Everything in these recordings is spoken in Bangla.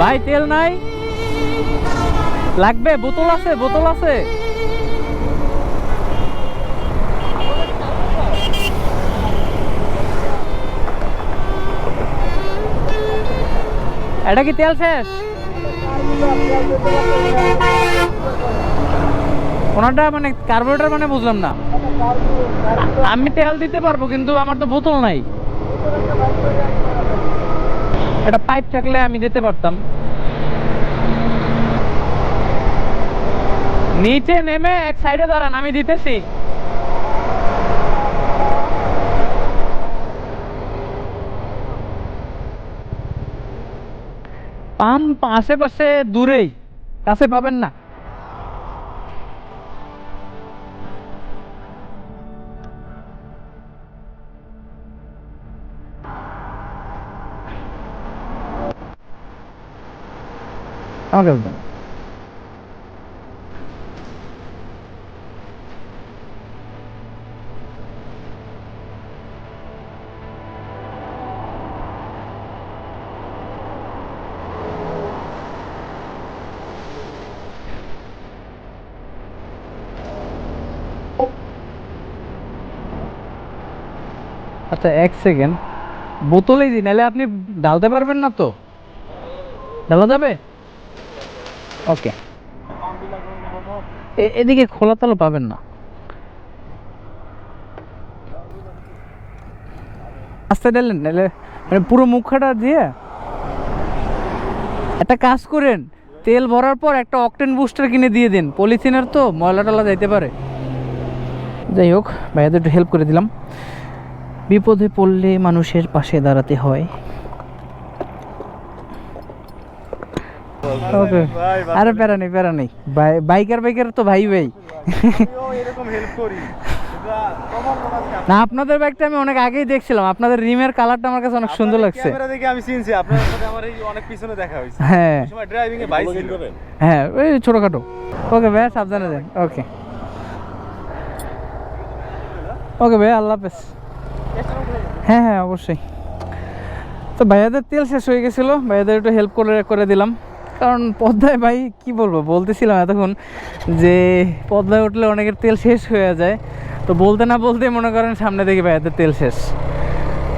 ভাই, তেল নাই? লাগবে? বোতল আছে বোতল আছে। এটা কি তেল শেষ? ওনারটা মানে কার্বোরেটর মানে বুঝলাম না। আমি তেল দিতে পারব, কিন্তু আমার তো বোতল নাই। একটা পাইপ থাকলে আমি যেতে পারতাম। নিচে নেমে এক সাইডে দাঁড়ান, আমি দিতেছি। পাম্প আশেপাশে দূরেই, কাছে পাবেন না। আমাকে দেন। আচ্ছা এক সেকেন্ড বোতলেই দিন, নাহলে আপনি ডালতে পারবেন না তো? ডালা যাবে? ওকে এদিকে খোলা তালো পাবেন না। আস্তে নাহলে মানে পুরো মুখটা দিয়ে একটা কাজ করেন তেল ভরার পর একটা অকটেন বুস্টার কিনে দিয়ে দিন। পলিথিনের তো ময়লা টলা যাইতে পারে। যাই হোক ভাইয়াদের একটু হেল্প করে দিলাম। বিপদে পড়লে মানুষের পাশে দাঁড়াতে হয়। ওকে আরে প্যারা নেই প্যারা নেই। বাইকার বাইকার তো ভাই ভাই। এরকম হেল্প করি। তোমার আছে। না আপনাদের বাইকটা আমি অনেক আগেই দেখছিলাম। আপনাদের রিমের কালারটা আমার কাছে অনেক সুন্দর লাগছে। দেখে আমি চিনছি আপনার সাথে আমার এই অনেক পিছনে দেখা হয়েছে। হ্যাঁ। ওই সময় ড্রাইভিং এ বাইক ছিল। হ্যাঁ ওই ছোটোখাটো। ওকে ভাইয়া সাবধানে যান। ওকে ওকে ভাইয়া আল্লাহ হাফেজ। হ্যাঁ হ্যাঁ অবশ্যই। তো ভাইয়াদের তেল শেষ হয়ে গেছিল। ভাইয়াদের একটু হেল্প করে করে দিলাম। কারণ পদ্মায় ভাই কি বলব, বলতেছিলাম এতক্ষণ যে পদ্মায় উঠলে অনেকের তেল শেষ হয়ে যায়। তো বলতে না বলতে মনে করেন সামনে দেখি ভাইয়াদের তেল শেষ।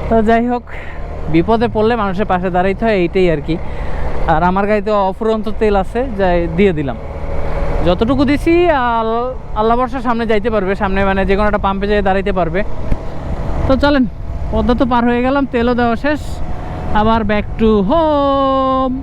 তো যাই হোক, বিপদে পড়লে মানুষের পাশে দাঁড়াইতে হয়, এইটাই আর কি। আর আমার গাড়িতে অফুরন্ত তেল আছে, যাই দিয়ে দিলাম। যতটুকু দিছি, আল- আল্লাহ বর্ষার সামনে যাইতে পারবে, সামনে মানে যে কোনো একটা পাম্পে যেয়ে দাঁড়াইতে পারবে। তো চলেন, পদ্মা তো পার হয়ে গেলাম, তেলও দেওয়া শেষ। আবার ব্যাক টু হোম